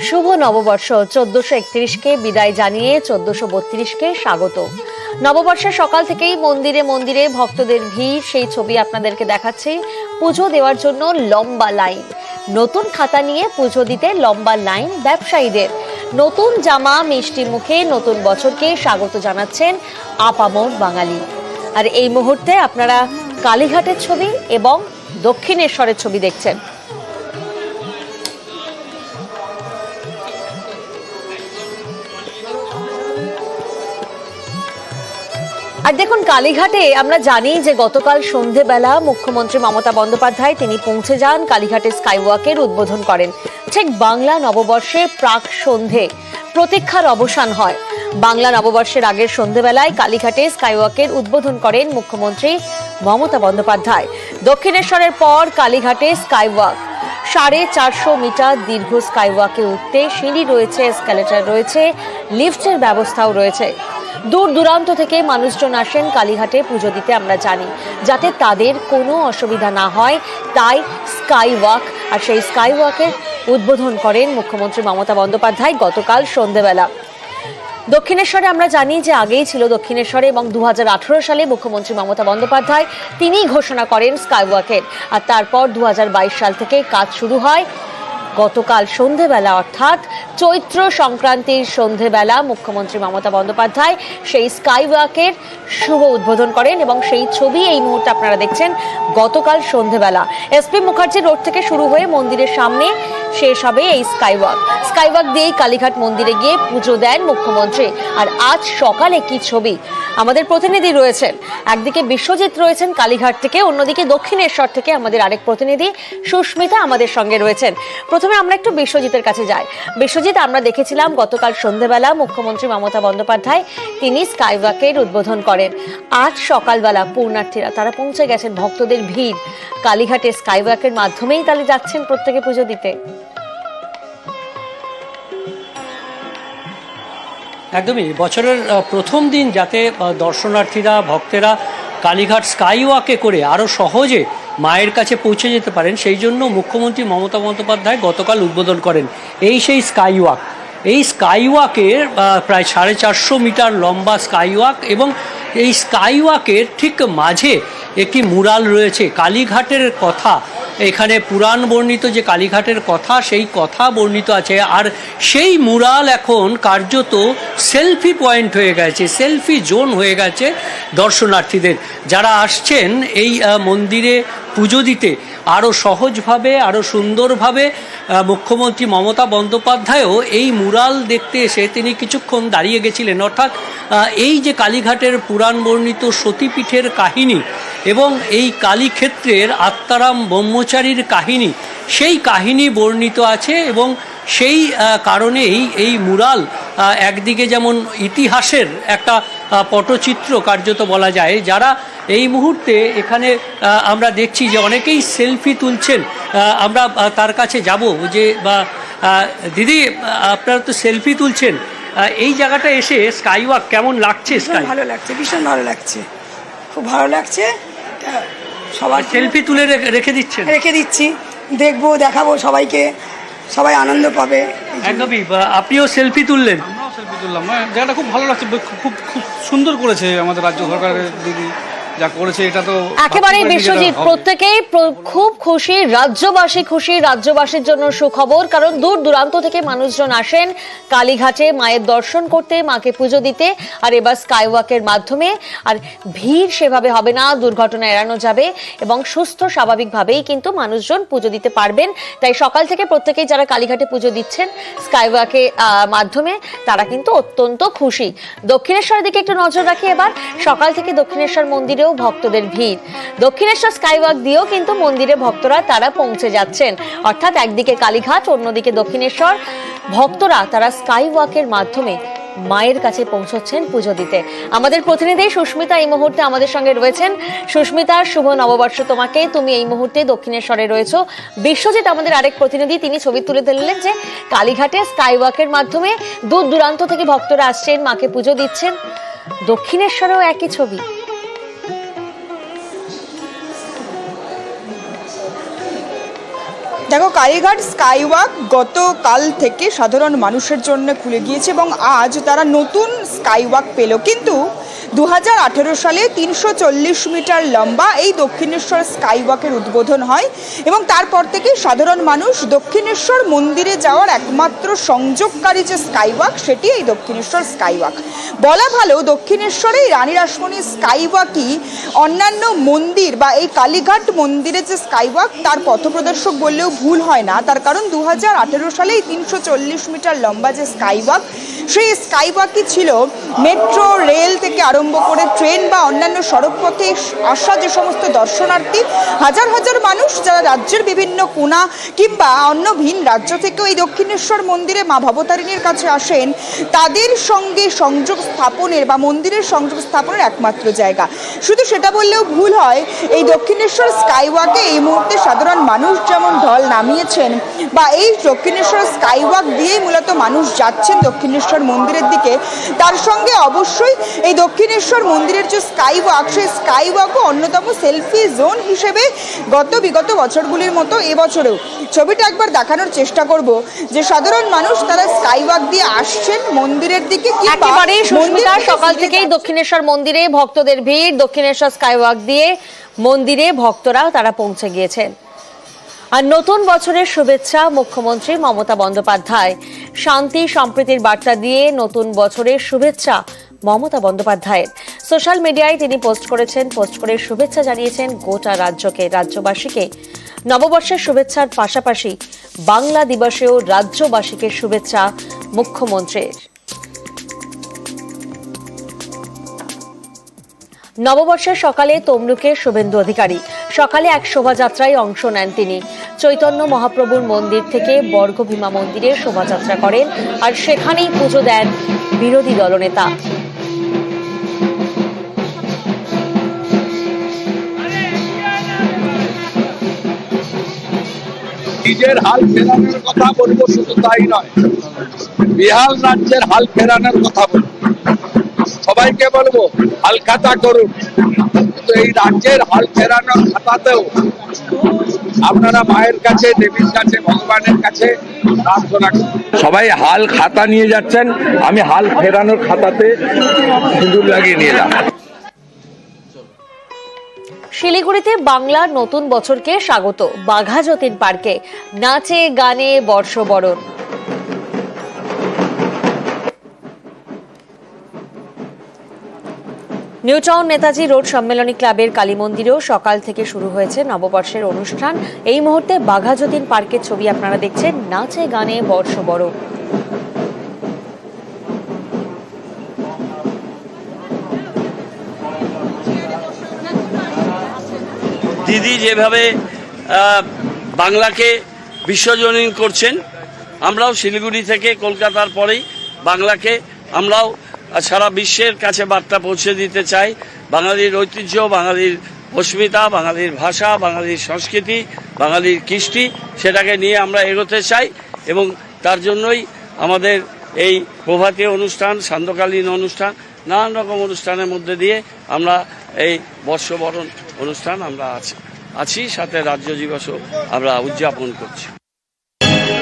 শুভ নববর্ষ চোদ্দশো একত্রিশকে বিদায় জানিয়ে চোদ্দশো বত্রিশকে স্বাগত। নববর্ষের সকাল থেকেই মন্দিরে মন্দিরে ভক্তদের ভিড়, সেই ছবি আপনাদেরকে দেখাচ্ছি। পুজো দেওয়ার জন্য লম্বা লাইন। নতুন খাতা নিয়ে পুজো দিতে লম্বা লাইন ব্যবসায়ীদের। নতুন জামা, মিষ্টি মুখে নতুন বছরকে স্বাগত জানাচ্ছেন আপামর বাঙালি। আর এই মুহূর্তে আপনারা কালীঘাটের ছবি এবং দক্ষিণেশ্বরের ছবি দেখছেন। আর দেখুন, কালীঘাটে আমরা জানি যে গতকাল সন্ধেবেলা মুখ্যমন্ত্রী মমতা বন্দ্যোপাধ্যায় তিনি পৌঁছে যান কালীঘাটে স্কাইওয়াকের উদ্বোধন করেন। ঠিক বাংলা নববর্ষের প্রাক সন্ধে প্রতীক্ষার অবসান হয়। বাংলা নববর্ষের আগের সন্ধেবেলায় কালীঘাটে স্কাইওয়াকের উদ্বোধন করেন মুখ্যমন্ত্রী মমতা বন্দ্যোপাধ্যায়। দক্ষিণেশ্বরের পর কালীঘাটে স্কাইওয়াক। সাড়ে চারশো মিটার দীর্ঘ স্কাইওয়াকে উঠতে সিঁড়ি রয়েছে এসকালেটার রয়েছে, লিফটের ব্যবস্থাও রয়েছে। দূর দূরান্ত থেকে মানুষজন আসেন কালীঘাটে পুজো দিতে, আমরা জানি। যাতে তাদের কোনো অসুবিধা না হয়, তাই স্কাই ওয়াক আর সেই স্কাই ওয়াকের উদ্বোধন করেন মুখ্যমন্ত্রী মমতা বন্দ্যোপাধ্যায় গতকাল সন্ধেবেলা। দক্ষিণেশ্বরে আমরা জানি যে আগেই ছিল দক্ষিণেশ্বরে এবং দু হাজার আঠেরো সালে মুখ্যমন্ত্রী মমতা বন্দ্যোপাধ্যায় তিনিই ঘোষণা করেন স্কাইওয়াকের আর তারপর দু হাজার বাইশ সাল থেকে কাজ শুরু হয় গতকাল সন্ধেবেলা, অর্থাৎ চৈত্র সংক্রান্তির সন্ধেবেলা মুখ্যমন্ত্রী মমতা বন্দ্যোপাধ্যায় সেই স্কাইওয়াকের শুভ উদ্বোধন করেন এবং সেই ছবি এই মুহূর্তে আপনারা দেখছেন গতকাল সন্ধেবেলা। এসপি মুখার্জি রোড থেকে শুরু হয়ে মন্দিরের সামনে শেষ হবে এই স্কাইওয়াক। স্কাইওয়াক দিয়েই কালীঘাট মন্দিরে গিয়ে পুজো দেন মুখ্যমন্ত্রী। আর আজ সকালে কি ছবি? আমাদের প্রতিনিধি রয়েছেন। একদিকে বিশ্বজিৎ রয়েছেন কালীঘাট থেকে, অন্যদিকে দক্ষিণেশ্বর থেকে আমাদের আরেক প্রতিনিধি সুস্মিতা আমাদের সঙ্গে রয়েছেন। প্রথমে আমরা একটু বিশ্বজিতের কাছে যাই। বিশ্বজিৎ, আমরা দেখেছিলাম গতকাল সন্ধেবেলা মুখ্যমন্ত্রী মমতা বন্দ্যোপাধ্যায় তিনি স্কাইওয়াকের উদ্বোধন করেন। আজ সকালবেলা পূর্ণার্থীরা, তারা পৌঁছে গেছেন, ভক্তদের ভিড়। কালীঘাটে স্কাইওয়াকের মাধ্যমেই তাহলে যাচ্ছেন প্রত্যেকে পুজো দিতে। একদমই। বছরের প্রথম দিন যাতে দর্শনার্থীরা, ভক্তেরা কালীঘাট স্কাইওয়াকে করে আরও সহজে মায়ের কাছে পৌঁছে যেতে পারেন সেই জন্য মুখ্যমন্ত্রী মমতা বন্দ্যোপাধ্যায় গতকাল উদ্বোধন করেন এই সেই স্কাইওয়াক। এই স্কাইওয়াকের আহ, প্রায় সাড়ে চারশো মিটার লম্বা স্কাইওয়াক এবং এই স্কাইওয়াকের ঠিক মাঝে একটি মুরাল রয়েছে কালীঘাটের কথা। এখানে পুরাণ বর্ণিত যে কালীঘাটের কথা সেই কথা বর্ণিত আছে। আর সেই মুরাল এখন কার্যত সেলফি পয়েন্ট হয়ে গেছে সেলফি জোন হয়ে গেছে দর্শনার্থীদের। যারা আসছেন এই মন্দিরে পুজো দিতে। আরও সহজভাবে আরও সুন্দরভাবে মুখ্যমন্ত্রী মমতা বন্দ্যোপাধ্যায়ও এই মুরাল দেখতে এসে তিনি কিছুক্ষণ দাঁড়িয়ে গেছিলেন। অর্থাৎ এই যে কালীঘাটের পুরাণ বর্ণিত সতীপীঠের কাহিনী এবং এই কালীক্ষেত্রের আত্মারাম ব্রহ্মচারীর কাহিনী, সেই কাহিনী বর্ণিত আছে এবং সেই কারণেই এই মুরাল একদিকে যেমন ইতিহাসের একটা পটচিত্র কার্যত বলা যায় যারা এই মুহূর্তে এখানে আমরা দেখছি যে অনেকেই সেলফি তুলছেন। আমরা তার কাছে যাব যে বা দিদি আপনারা তো সেলফি তুলছেন। এই জায়গাটা এসে স্কাইওয়াক কেমন লাগছে স্কাই? ভালো লাগছে ভীষণ ভালো লাগছে। খুব ভালো লাগছে। সবার সেলফি তুলে রেখে- দিচ্ছেন? রেখে দিচ্ছি। দেখব দেখাবো সবাইকে। সবাই আনন্দ পাবে। একদমই আপনিও সেলফি তুললেন? তুললাম মানে জায়গাটা খুব ভালো লাগছে খুব খুব সুন্দর করেছে আমাদের রাজ্য সরকারের দিদি। যা করেছে এটা তো একেবারেই বিশ্বজিৎ। প্রত্যেকেই প্র- খুব খুশি রাজ্যবাসী খুশি রাজ্যবাসীর জন্য সুখবর কারণ দূর দূরান্ত থেকে মানুষজন আসেন কালীঘাটে মায়ের দর্শন করতে মাকে পুজো দিতে আর এবার স্কাইওয়াকের মাধ্যমে আর ভিড় সেভাবে হবে না দুর্ঘটনা এড়ানো যাবে এবং সুস্থ স্বাভাবিকভাবেই কিন্তু মানুষজন পুজো দিতে পারবেন। তাই সকাল থেকে প্রত্যেকেই যারা কালীঘাটে পুজো দিচ্ছেন স্কাইওয়াকে মাধ্যমে তারা কিন্তু অত্যন্ত খুশি। দক্ষিণেশ্বরের দিকে একটু নজর রাখি এবার। সকাল থেকে দক্ষিণেশ্বর মন্দিরেও ভক্তদের ভিড়। দক্ষিণেশ্বর স্কাইওয়াক দিয়েও কিন্তু মন্দিরে ভক্তরা তারা পৌঁছে যাচ্ছেন। অর্থাৎ একদিকে কালীঘাট, অন্যদিকে দক্ষিণেশ্বর। ভক্তরা তারা স্কাইওয়াকের মাধ্যমে মায়ের কাছে পৌঁছচ্ছেন পুজো দিতে। আমাদের প্রতিনিধি সুস্মিতা এই মুহূর্তে আমাদের সঙ্গে রয়েছেন। সুস্মিতা, শুভ নববর্ষ তোমাকে। তুমি এই মুহূর্তে দক্ষিণেশ্বরে রয়েছো। বিশ্বজিৎ, আমাদের আরেক প্রতিনিধি, তিনি ছবি তুলে ধরলেন যে কালীঘাটে স্কাইওয়াকের মাধ্যমে দূর দূরান্ত থেকে ভক্তরা আসছেন, মাকে পুজো দিচ্ছেন। দক্ষিণেশ্বরেও একই ছবি। দেখো, কালীঘাট স্কাইওয়াক গতকাল থেকে সাধারণ মানুষের জন্য খুলে গিয়েছে এবং আজ তারা নতুন স্কাইওয়াক পেল। কিন্তু দু হাজার আঠেরো সালে তিনশো চল্লিশ মিটার লম্বা এই দক্ষিণেশ্বর স্কাইওয়াকের উদ্বোধন হয় এবং তারপর থেকে সাধারণ মানুষ দক্ষিণেশ্বর মন্দিরে যাওয়ার একমাত্র সংযোগকারী যে স্কাইওয়াক, সেটি এই দক্ষিণেশ্বর স্কাইওয়াক। বলা ভালো দক্ষিণেশ্বরে রানী রাসমণি স্কাইওয়াকই অন্যান্য মন্দির বা এই কালীঘাট মন্দিরের যে স্কাইওয়াক, তার পথপ্রদর্শক বললেও ভুল হয় না। তার কারণ দু সালে এই তিনশো চল্লিশ মিটার লম্বা যে স্কাইওয়াক, সেই স্কাইওয়াকই ছিল মেট্রো রেল থেকে আরম্ভ করে ট্রেন বা অন্যান্য সড়কপথে আসা যে সমস্ত দর্শনার্থী, হাজার হাজার মানুষ যারা রাজ্যের বিভিন্ন কোণা কিংবা অন্য ভিন রাজ্য থেকেও এই দক্ষিণেশ্বর মন্দিরে মা ভবতারিণীর কাছে আসেন, তাদের সঙ্গে সংযোগ স্থাপনের বা মন্দিরের সংযোগ স্থাপনের একমাত্র জায়গা। শুধু সেটা বললেও ভুল হয়, এই দক্ষিণেশ্বর স্কাইওয়াকে এই মুহূর্তে সাধারণ মানুষ যেমন ঢল নামিয়েছেন বা এই দক্ষিণেশ্বর স্কাইওয়াক দিয়েই মূলত মানুষ যাচ্ছেন দক্ষিণেশ্বর মন্দিরের দিকে, তার সঙ্গে অবশ্যই এই দক্ষিণেশ্বর মন্দিরের যে স্কাইওয়াক সেই স্কাইওয়াকও অন্যতম সেলফি জোন হিসেবে গত বিগত বছরগুলির মতো এবছরেও। ছবিটা একবার দেখানোর চেষ্টা করব যে সাধারণ মানুষ তারা স্কাইওয়াক দিয়ে আসছেন মন্দিরের দিকে একেবারে সুস্মিতা সকাল থেকেই দক্ষিণেশ্বর মন্দিরে ভক্তদের ভিড় দক্ষিণেশ্বর স্কাইওয়াক দিয়ে মন্দিরে ভক্তরা তারা পৌঁছে গিয়েছেন। আর নতুন বছরের শুভেচ্ছা মুখ্যমন্ত্রী মমতা বন্দ্যোপাধ্যায়। শান্তি সম্প্রীতির বার্তা দিয়ে নতুন বছরের শুভেচ্ছা মমতা বন্দ্যোপাধ্যায়ের। সোশ্যাল মিডিয়ায় তিনি পোস্ট করেছেন পোস্ট করে শুভেচ্ছা জানিয়েছেন গোটা রাজ্যকে, রাজ্যবাসীকে। নববর্ষের শুভেচ্ছার পাশাপাশি বাংলা দিবসেও রাজ্যবাসীকে শুভেচ্ছা মুখ্যমন্ত্রীর। নববর্ষের সকালে তমলুকে শুভেন্দু অধিকারী, সকালে এক শোভাযাত্রায় অংশ নেন তিনি। চৈতন্য মহাপ্রভুর মন্দির থেকে বর্গভীমা মন্দিরে শোভাযাত্রা করেন আর সেখানেই পুজো দেন বিরোধী দলনেতা। নিজের হাল ফেরানোর কথা বলব, শুধু তাই নয়। বিহার রাজ্যের হাল ফেরানোর কথা বলব। সবাইকে বলব, হাল খাতা করুন। কিন্তু এই রাজ্যের হাল ফেরানোর খাতাতেও আপনারা মায়ের কাছে, দেবীর কাছে, ভগবানের কাছে সবাই হাল খাতা নিয়ে যাচ্ছেন, আমি হাল ফেরানোর খাতাতে সিঁদুর লাগিয়ে নিয়ে এলাম শিলিগুড়িতে বাংলার নতুন বছরকে স্বাগত বাঘা যতীন পার্কে। নাচে, গানে, বর্ষবরণ। নিউটাউন নেতাজি রোড সম্মেলনী ক্লাবের কালী মন্দিরেও সকাল থেকে শুরু হয়েছে নববর্ষের অনুষ্ঠান। এই মুহূর্তে বাঘা যতীন পার্কের ছবি আপনারা দেখছেন। নাচে, গানে, বর্ষবরণ। দিদি যেভাবে বাংলাকে বিশ্বজনীন করছেন, আমরাও শিলিগুড়ি থেকে কলকাতার পরেই বাংলাকে আমরাও সারা বিশ্বের কাছে বার্তা পৌঁছে দিতে চাই। বাঙালির ঐতিহ্য, বাঙালির অস্মিতা, বাঙালির ভাষা, বাঙালির সংস্কৃতি, বাঙালির কৃষ্টি, সেটাকে নিয়ে আমরা এগোতে চাই এবং তার জন্যই আমাদের এই প্রভাতী অনুষ্ঠান, সান্ধ্যকালীন অনুষ্ঠান, নানান রকম অনুষ্ঠানের মধ্যে দিয়ে আমরা এই বর্ষবরণ অনুষ্ঠান আমরা আছি আছি সাথে রাজ্য দিবসও আমরা উদযাপন করছি।